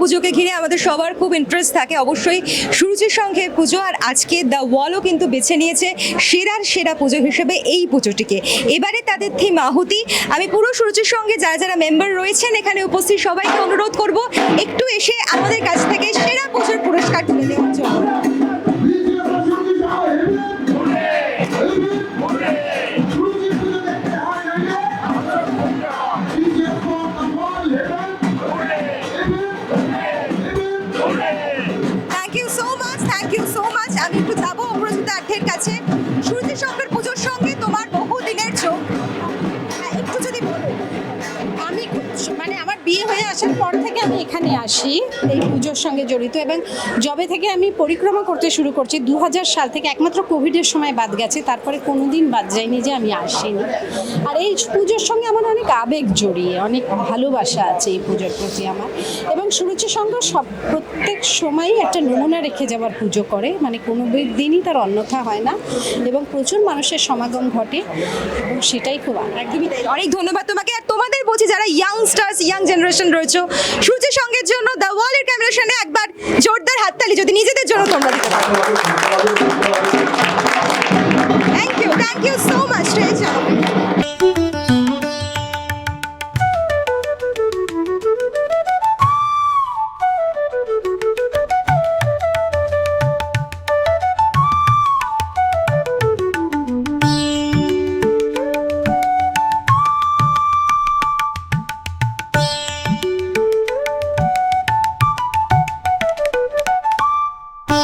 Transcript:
পুজোকে ঘিরে আমাদের সবার খুব ইন্টারেস্ট থাকে, অবশ্যই সুরুচির সঙ্গে পুজো। আর আজকে দ্য ওয়ালও কিন্তু বেছে নিয়েছে সেরার সেরা পুজো হিসেবে এই পুজোটিকে। এবারে তাদের থিম আহুতি। আমি পুরো সুরুচির সঙ্গে যারা যারা মেম্বার রয়েছেন, এখানে উপস্থিত সবাইকে অনুরোধ করব, একটু এসে আমাদের কাছ থেকে সেরা পুজোর পুরস্কার তুলে দেওয়ার মাচ আমি একটু যাব অমরজিৎ আঠের কাছে। সুরজি শঙ্কর আসার পর থেকে আমি এখানে আসি, এই পুজোর সঙ্গে জড়িত এবং জবে থেকে আমি পরিক্রমা করতে শুরু করছি দু হাজার সাল থেকে একমাত্র কোভিডের সময় বাদ গেছে, তারপরে কোনো দিন বাদ যায়নি যে আমি আসিনি। আর এই পুজোর সঙ্গে আমার অনেক আবেগ জড়িয়ে, অনেক ভালোবাসা আছে এই পুজোর প্রতি আমার। এবং সুরুচি সঙ্গ সব, প্রত্যেক সময়ই একটা নমুনা রেখে যাওয়ার পুজো করে মানে কোনো দিনই তার অন্যথা হয় না। এবং প্রচুর মানুষের সমাগম ঘটে, এবং সেটাই খুব একদমই অনেক ধন্যবাদ তোমাকে। আর তোমাদের বলছি, যারা ইয়াংস্টার্স ইয়াং জেনারেশন রয়েছে সূর্য সঙ্গের জন্য দ্য ওয়ালের ক্যামেরার সামনে একবার জোরদার হাততালি যদি নিজেদের জন্য তোমরা দিতে পারো। Thank you thank you so much